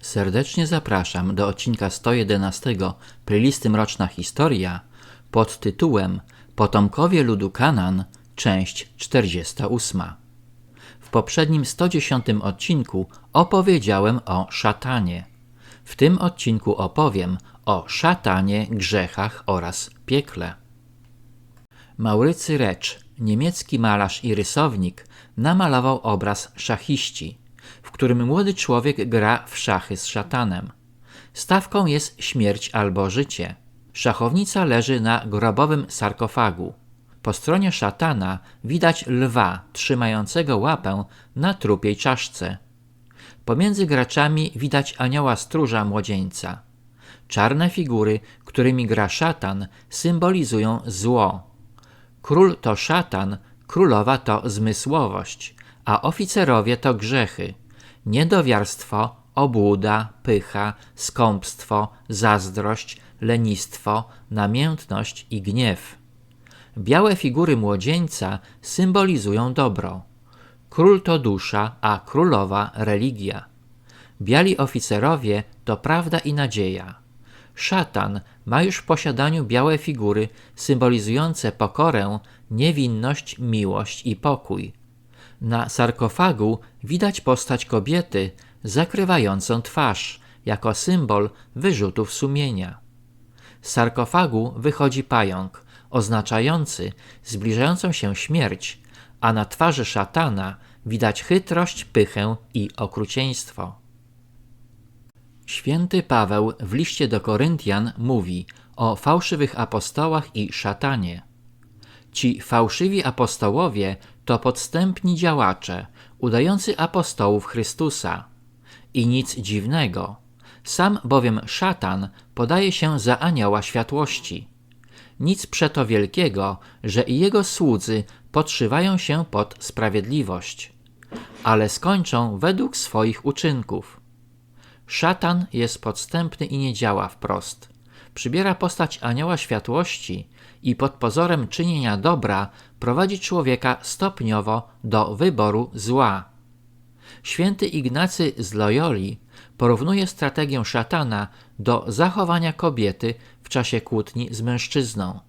Serdecznie zapraszam do odcinka 111 playlisty Mroczna Historia pod tytułem Potomkowie ludu Kanan, część 48. W poprzednim 110 odcinku opowiedziałem o szatanie. W tym odcinku opowiem o szatanie, grzechach oraz piekle. Maurycy Recz, niemiecki malarz i rysownik, namalował obraz szachiści, w którym młody człowiek gra w szachy z szatanem. Stawką jest śmierć albo życie. Szachownica leży na grobowym sarkofagu. Po stronie szatana widać lwa trzymającego łapę na trupiej czaszce. Pomiędzy graczami widać anioła stróża młodzieńca. Czarne figury, którymi gra szatan, symbolizują zło. Król to szatan, królowa to zmysłowość, a oficerowie to grzechy. Niedowiarstwo, obłuda, pycha, skąpstwo, zazdrość, lenistwo, namiętność i gniew. Białe figury młodzieńca symbolizują dobro. Król to dusza, a królowa religia. Biali oficerowie to prawda i nadzieja. Szatan ma już w posiadaniu białe figury symbolizujące pokorę, niewinność, miłość i pokój. Na sarkofagu widać postać kobiety zakrywającą twarz, jako symbol wyrzutów sumienia. Z sarkofagu wychodzi pająk, oznaczający zbliżającą się śmierć, a na twarzy szatana widać chytrość, pychę i okrucieństwo. Święty Paweł w liście do Koryntian mówi o fałszywych apostołach i szatanie. Ci fałszywi apostołowie to podstępni działacze, udający apostołów Chrystusa. I nic dziwnego, sam bowiem szatan podaje się za anioła światłości. Nic przeto wielkiego, że i jego słudzy podszywają się pod sprawiedliwość, ale skończą według swoich uczynków. Szatan jest podstępny i nie działa wprost. Przybiera postać anioła światłości i pod pozorem czynienia dobra prowadzi człowieka stopniowo do wyboru zła. Święty Ignacy z Loyoli porównuje strategię szatana do zachowania kobiety w czasie kłótni z mężczyzną.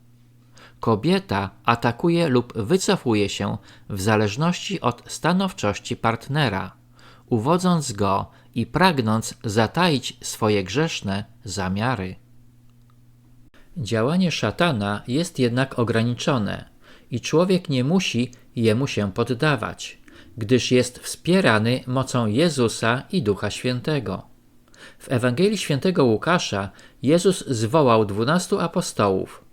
Kobieta atakuje lub wycofuje się w zależności od stanowczości partnera, uwodząc go i pragnąc zataić swoje grzeszne zamiary. Działanie szatana jest jednak ograniczone i człowiek nie musi jemu się poddawać, gdyż jest wspierany mocą Jezusa i Ducha Świętego. W Ewangelii Świętego Łukasza Jezus zwołał dwunastu apostołów.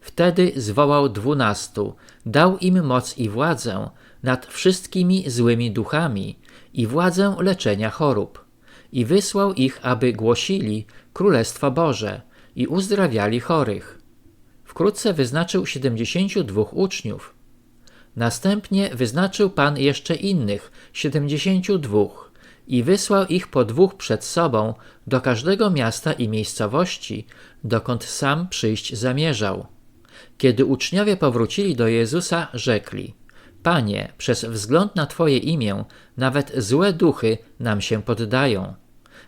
Wtedy zwołał dwunastu, dał im moc i władzę nad wszystkimi złymi duchami i władzę leczenia chorób. I wysłał ich, aby głosili Królestwo Boże i uzdrawiali chorych. Wkrótce wyznaczył siedemdziesięciu dwóch uczniów. Następnie wyznaczył Pan jeszcze innych siedemdziesięciu dwóch i wysłał ich po dwóch przed sobą do każdego miasta i miejscowości, dokąd sam przyjść zamierzał. Kiedy uczniowie powrócili do Jezusa, rzekli: Panie, przez wzgląd na Twoje imię, nawet złe duchy nam się poddają.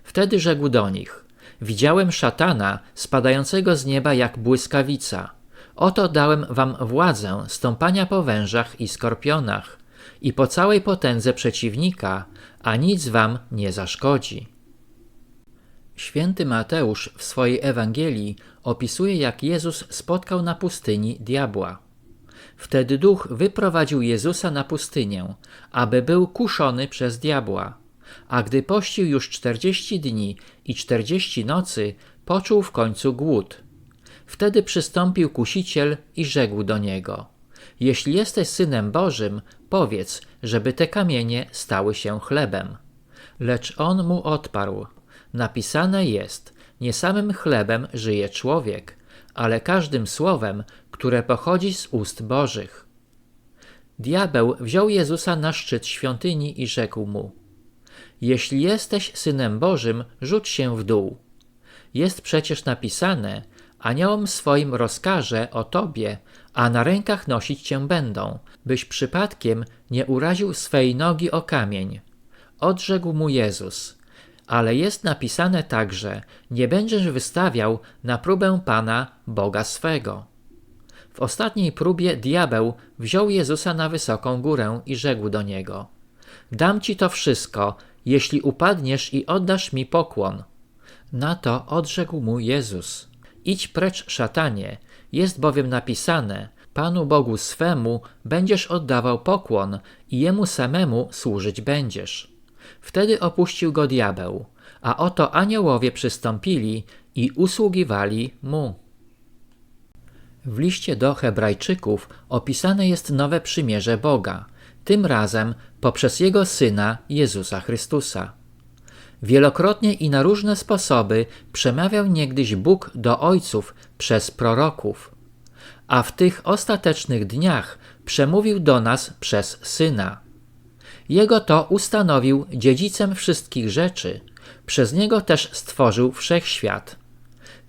Wtedy rzekł do nich: Widziałem szatana spadającego z nieba jak błyskawica. Oto dałem wam władzę stąpania po wężach i skorpionach i po całej potędze przeciwnika, a nic wam nie zaszkodzi. Święty Mateusz w swojej Ewangelii opisuje, jak Jezus spotkał na pustyni diabła. Wtedy duch wyprowadził Jezusa na pustynię, aby był kuszony przez diabła. A gdy pościł już czterdzieści dni i czterdzieści nocy, poczuł w końcu głód. Wtedy przystąpił kusiciel i rzekł do niego: Jeśli jesteś synem Bożym, powiedz, żeby te kamienie stały się chlebem. Lecz on mu odparł: Napisane jest: Nie samym chlebem żyje człowiek, ale każdym słowem, które pochodzi z ust Bożych. Diabeł wziął Jezusa na szczyt świątyni i rzekł mu: Jeśli jesteś synem Bożym, rzuć się w dół. Jest przecież napisane: Aniołom swoim rozkaże o tobie, a na rękach nosić cię będą, byś przypadkiem nie uraził swej nogi o kamień. Odrzekł mu Jezus: ale jest napisane także: Nie będziesz wystawiał na próbę Pana Boga swego. W ostatniej próbie diabeł wziął Jezusa na wysoką górę i rzekł do niego: Dam ci to wszystko, jeśli upadniesz i oddasz mi pokłon. Na to odrzekł mu Jezus: Idź precz, szatanie, jest bowiem napisane: Panu Bogu swemu będziesz oddawał pokłon i jemu samemu służyć będziesz. Wtedy opuścił go diabeł, a oto aniołowie przystąpili i usługiwali mu. W liście do Hebrajczyków opisane jest nowe przymierze Boga, tym razem poprzez Jego Syna Jezusa Chrystusa. Wielokrotnie i na różne sposoby przemawiał niegdyś Bóg do ojców przez proroków, a w tych ostatecznych dniach przemówił do nas przez Syna. Jego to ustanowił dziedzicem wszystkich rzeczy, przez Niego też stworzył wszechświat.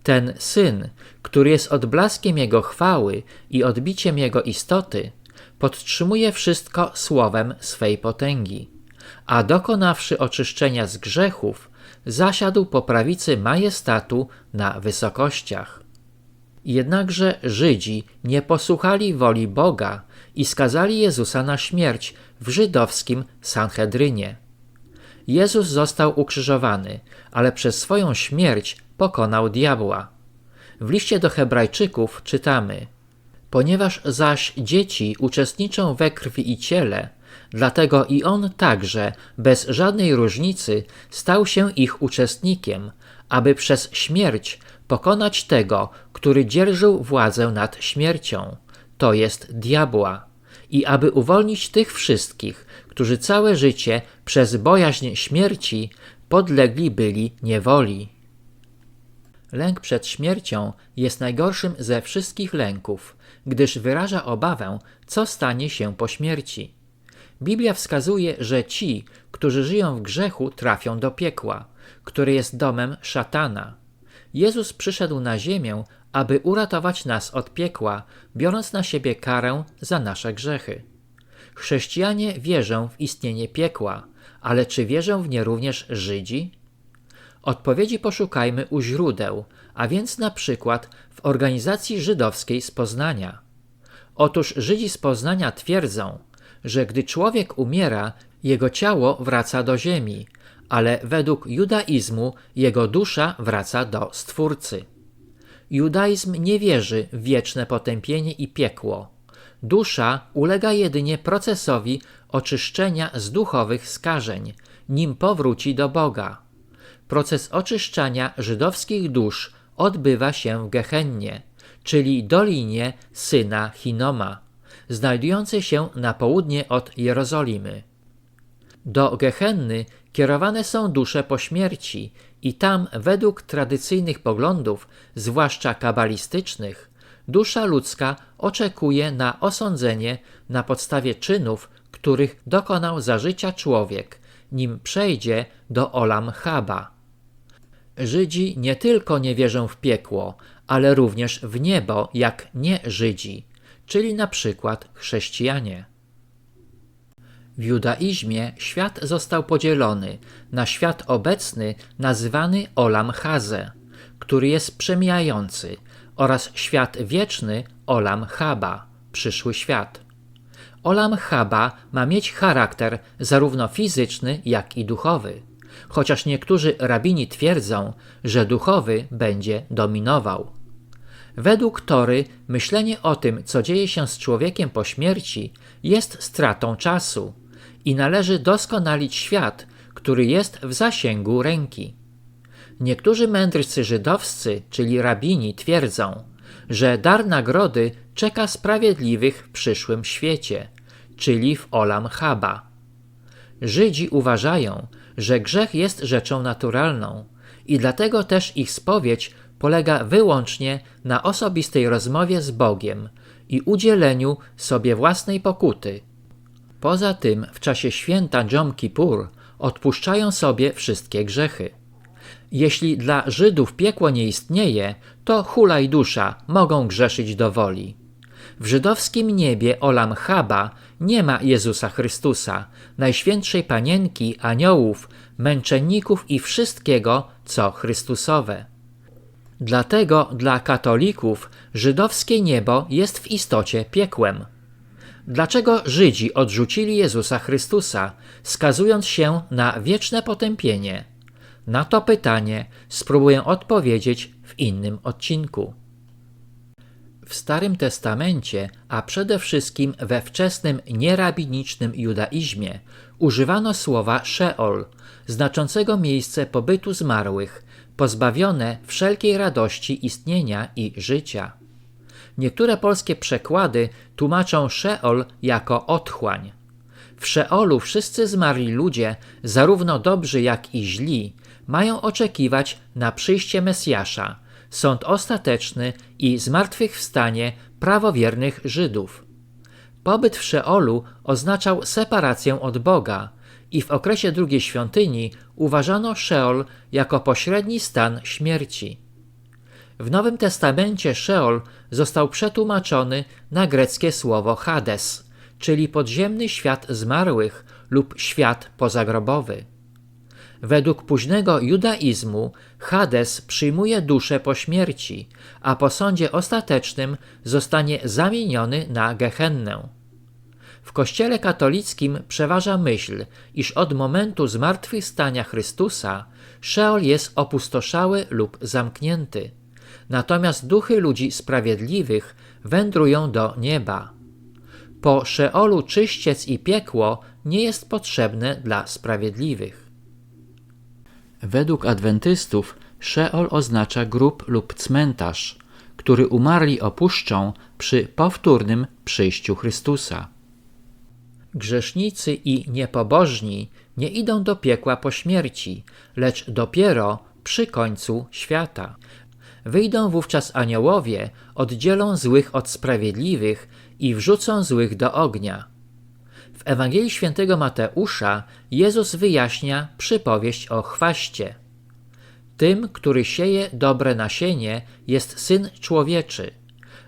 Ten Syn, który jest odblaskiem Jego chwały i odbiciem Jego istoty, podtrzymuje wszystko słowem swej potęgi, a dokonawszy oczyszczenia z grzechów, zasiadł po prawicy majestatu na wysokościach. Jednakże Żydzi nie posłuchali woli Boga i skazali Jezusa na śmierć w żydowskim Sanhedrynie. Jezus został ukrzyżowany, ale przez swoją śmierć pokonał diabła. W liście do Hebrajczyków czytamy: Ponieważ zaś dzieci uczestniczą we krwi i ciele, dlatego i on także, bez żadnej różnicy, stał się ich uczestnikiem, aby przez śmierć pokonać tego, który dzierżył władzę nad śmiercią, to jest diabła, i aby uwolnić tych wszystkich, którzy całe życie przez bojaźń śmierci podlegli byli niewoli. Lęk przed śmiercią jest najgorszym ze wszystkich lęków, gdyż wyraża obawę, co stanie się po śmierci. Biblia wskazuje, że ci, którzy żyją w grzechu, trafią do piekła, które jest domem szatana. Jezus przyszedł na ziemię, aby uratować nas od piekła, biorąc na siebie karę za nasze grzechy. Chrześcijanie wierzą w istnienie piekła, ale czy wierzą w nie również Żydzi? Odpowiedzi poszukajmy u źródeł, a więc na przykład organizacji żydowskiej z Poznania. Otóż Żydzi z Poznania twierdzą, że gdy człowiek umiera, jego ciało wraca do ziemi, ale według judaizmu jego dusza wraca do Stwórcy. Judaizm nie wierzy w wieczne potępienie i piekło. Dusza ulega jedynie procesowi oczyszczenia z duchowych skażeń, nim powróci do Boga. Proces oczyszczania żydowskich dusz odbywa się w Gehennie, czyli dolinie syna Hinoma, znajdującej się na południe od Jerozolimy. Do Gehenny kierowane są dusze po śmierci i tam według tradycyjnych poglądów, zwłaszcza kabalistycznych, dusza ludzka oczekuje na osądzenie na podstawie czynów, których dokonał za życia człowiek, nim przejdzie do Olam Chaba. Żydzi nie tylko nie wierzą w piekło, ale również w niebo jak nie Żydzi, czyli na przykład chrześcijanie. W judaizmie świat został podzielony na świat obecny nazywany Olam Haze, który jest przemijający, oraz świat wieczny Olam Haba, przyszły świat. Olam Haba ma mieć charakter zarówno fizyczny, jak i duchowy, chociaż niektórzy rabini twierdzą, że duchowy będzie dominował. Według Tory myślenie o tym, co dzieje się z człowiekiem po śmierci, jest stratą czasu i należy doskonalić świat, który jest w zasięgu ręki. Niektórzy mędrcy żydowscy, czyli rabini, twierdzą, że dar nagrody czeka sprawiedliwych w przyszłym świecie, czyli w Olam Haba. Żydzi uważają, że grzech jest rzeczą naturalną i dlatego też ich spowiedź polega wyłącznie na osobistej rozmowie z Bogiem i udzieleniu sobie własnej pokuty. Poza tym w czasie święta Jom Kippur odpuszczają sobie wszystkie grzechy. Jeśli dla Żydów piekło nie istnieje, to hula i dusza mogą grzeszyć do woli. W żydowskim niebie Olam Chaba nie ma Jezusa Chrystusa, Najświętszej Panienki, aniołów, męczenników i wszystkiego, co Chrystusowe. Dlatego dla katolików żydowskie niebo jest w istocie piekłem. Dlaczego Żydzi odrzucili Jezusa Chrystusa, skazując się na wieczne potępienie? Na to pytanie spróbuję odpowiedzieć w innym odcinku. W Starym Testamencie, a przede wszystkim we wczesnym nierabinicznym judaizmie, używano słowa Sheol, znaczącego miejsce pobytu zmarłych, pozbawione wszelkiej radości istnienia i życia. Niektóre polskie przekłady tłumaczą Szeol jako otchłań. W Szeolu wszyscy zmarli ludzie, zarówno dobrzy jak i źli, mają oczekiwać na przyjście Mesjasza, sąd ostateczny i zmartwychwstanie prawowiernych Żydów. Pobyt w Szeolu oznaczał separację od Boga i w okresie drugiej świątyni uważano Szeol jako pośredni stan śmierci. W Nowym Testamencie Szeol został przetłumaczony na greckie słowo Hades, czyli podziemny świat zmarłych lub świat pozagrobowy. Według późnego judaizmu Hades przyjmuje duszę po śmierci, a po sądzie ostatecznym zostanie zamieniony na Gehennę. W Kościele katolickim przeważa myśl, iż od momentu zmartwychwstania Chrystusa Szeol jest opustoszały lub zamknięty natomiast duchy ludzi sprawiedliwych wędrują do nieba. Po Szeolu czyściec i piekło nie jest potrzebne dla sprawiedliwych. Według adwentystów Szeol oznacza grób lub cmentarz, który umarli opuszczą przy powtórnym przyjściu Chrystusa. Grzesznicy i niepobożni nie idą do piekła po śmierci, lecz dopiero przy końcu świata. Wyjdą wówczas aniołowie, oddzielą złych od sprawiedliwych i wrzucą złych do ognia. Ewangelii Świętego Mateusza Jezus wyjaśnia przypowieść o chwaście. Tym, który sieje dobre nasienie, jest Syn Człowieczy.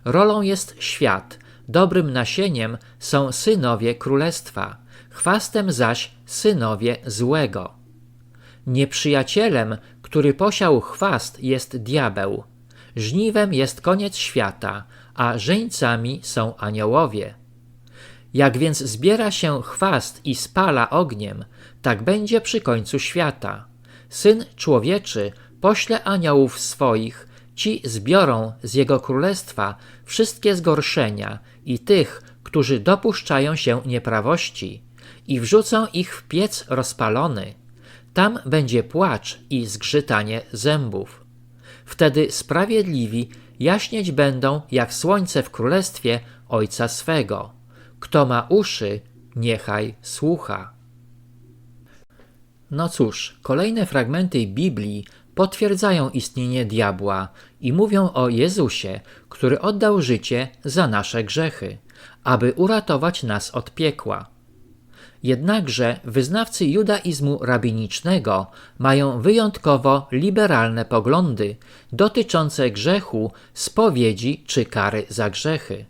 Rolą jest świat, dobrym nasieniem są synowie Królestwa, chwastem zaś synowie złego. Nieprzyjacielem, który posiał chwast, jest diabeł. Żniwem jest koniec świata, a żeńcami są aniołowie. Jak więc zbiera się chwast i spala ogniem, tak będzie przy końcu świata. Syn człowieczy pośle aniołów swoich, ci zbiorą z jego królestwa wszystkie zgorszenia i tych, którzy dopuszczają się nieprawości, i wrzucą ich w piec rozpalony tam będzie płacz i zgrzytanie zębów. Wtedy sprawiedliwi jaśnieć będą jak słońce w królestwie Ojca swego. Kto ma uszy, niechaj słucha. No cóż, kolejne fragmenty Biblii potwierdzają istnienie diabła i mówią o Jezusie, który oddał życie za nasze grzechy, aby uratować nas od piekła. Jednakże wyznawcy judaizmu rabinicznego mają wyjątkowo liberalne poglądy dotyczące grzechu, spowiedzi czy kary za grzechy.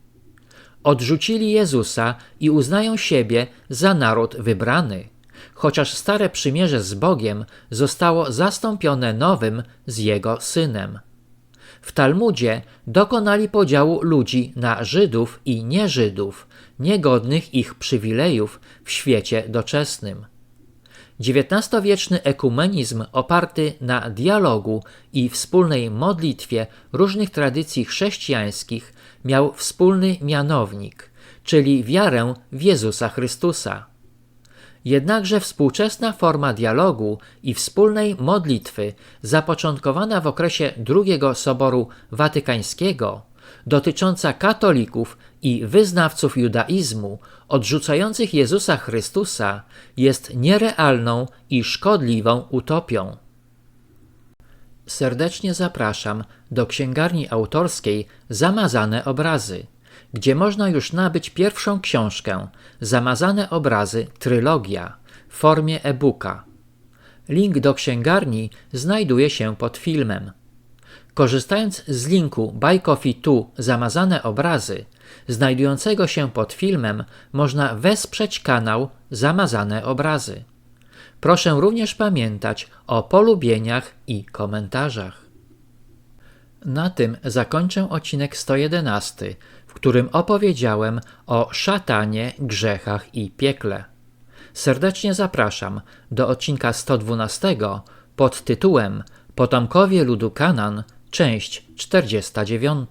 Odrzucili Jezusa i uznają siebie za naród wybrany, chociaż stare przymierze z Bogiem zostało zastąpione nowym z Jego Synem. W Talmudzie dokonali podziału ludzi na Żydów i nieżydów, niegodnych ich przywilejów w świecie doczesnym. XIX-wieczny ekumenizm oparty na dialogu i wspólnej modlitwie różnych tradycji chrześcijańskich miał wspólny mianownik, czyli wiarę w Jezusa Chrystusa. Jednakże współczesna forma dialogu i wspólnej modlitwy, zapoczątkowana w okresie II Soboru Watykańskiego, dotycząca katolików i wyznawców judaizmu odrzucających Jezusa Chrystusa, jest nierealną i szkodliwą utopią. Serdecznie zapraszam do księgarni autorskiej Zamazane Obrazy gdzie można już nabyć pierwszą książkę Zamazane obrazy Trylogia w formie e-booka. Link do księgarni znajduje się pod filmem. Korzystając z linku Buy Coffee 2 Zamazane obrazy, znajdującego się pod filmem można wesprzeć kanał Zamazane Obrazy. Proszę również pamiętać o polubieniach i komentarzach. Na tym zakończę odcinek 111, w którym opowiedziałem o szatanie, grzechach i piekle. Serdecznie zapraszam do odcinka 112 pod tytułem Potomkowie ludu Kanan, część 49.